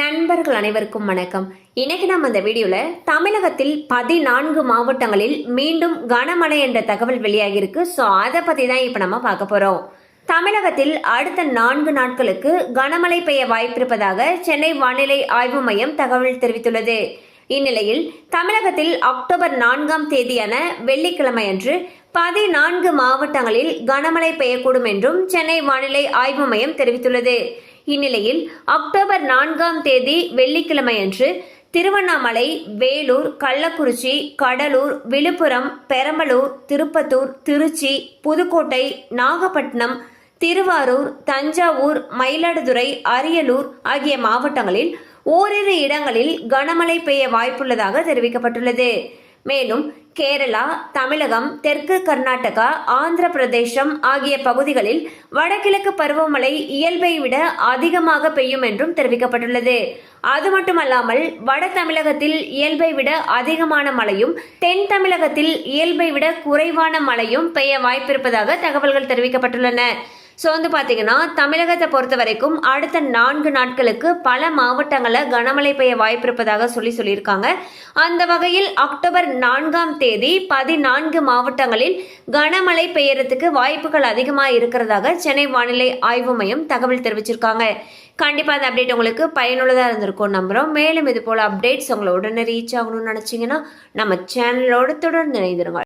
நண்பர்கள் அனைவருக்கும் வணக்கம். இன்னைக்கு நம்ம இந்த வீடியோல தமிழகத்தில் பதினான்கு மாவட்டங்களில் மீண்டும் கனமழை என்ற தகவல் வெளியாகியிருக்கு. ஸோ அதை பத்தி தான் இப்போ நம்ம பார்க்க போறோம். தமிழகத்தில் அடுத்த நான்கு நாட்களுக்கு கனமழை பெய்ய வாய்ப்பிருப்பதாக சென்னை வானிலை ஆய்வு மையம் தகவல் தெரிவித்துள்ளது. இந்நிலையில் தமிழகத்தில் அக்டோபர் நான்காம் தேதியான வெள்ளிக்கிழமை அன்று பதினான்கு மாவட்டங்களில் கனமழை பெய்யக்கூடும் என்றும் சென்னை வானிலை ஆய்வு மையம் தெரிவித்துள்ளது. இந்நிலையில் அக்டோபர் நான்காம் தேதி வெள்ளிக்கிழமையன்று திருவண்ணாமலை வேலூர் கள்ளக்குறிச்சி கடலூர் விழுப்புரம் பெரம்பலூர் திருப்பத்தூர் திருச்சி புதுக்கோட்டை நாகப்பட்டினம் திருவாரூர் தஞ்சாவூர் மயிலாடுதுறை அரியலூர் ஆகிய மாவட்டங்களில் ஓரிரு இடங்களில் கனமழை பெய்ய வாய்ப்புள்ளதாக தெரிவிக்கப்பட்டுள்ளது. மேலும் கேரளா தமிழகம் தெற்கு கர்நாடகா ஆந்திர பிரதேசம் ஆகிய பகுதிகளில் வடகிழக்கு பருவமழை இயல்பை விட அதிகமாக பெய்யும் என்றும் தெரிவிக்கப்பட்டுள்ளது. அது மட்டுமல்லாமல் வட தமிழகத்தில் இயல்பை விட அதிகமான மழையும் தென் தமிழகத்தில் இயல்பை விட குறைவான மழையும் பெய்ய வாய்ப்பிருப்பதாக தகவல்கள் தெரிவிக்கப்பட்டுள்ளன. ஸோ வந்து பார்த்தீங்கன்னா தமிழகத்தை பொறுத்த வரைக்கும் அடுத்த நான்கு நாட்களுக்கு பல மாவட்டங்களில் கனமழை பெய்ய வாய்ப்பிருப்பதாக சொல்லி சொல்லியிருக்காங்க. அந்த வகையில் அக்டோபர் நான்காம் தேதி பதினான்கு மாவட்டங்களில் கனமழை பெய்யறதுக்கு வாய்ப்புகள் அதிகமாக இருக்கிறதாக சென்னை வானிலை ஆய்வு மையம் தகவல் தெரிவிச்சிருக்காங்க. கண்டிப்பாக அந்த அப்டேட் உங்களுக்கு பயனுள்ளதாக இருந்திருக்கும் நம்புகிறோம் மேலும் இது போல் அப்டேட்ஸ் உங்களை உடனே ரீச் ஆகணும்னு நினச்சிங்கன்னா நம்ம சேனலோடு தொடர்ந்து இணைந்திருங்க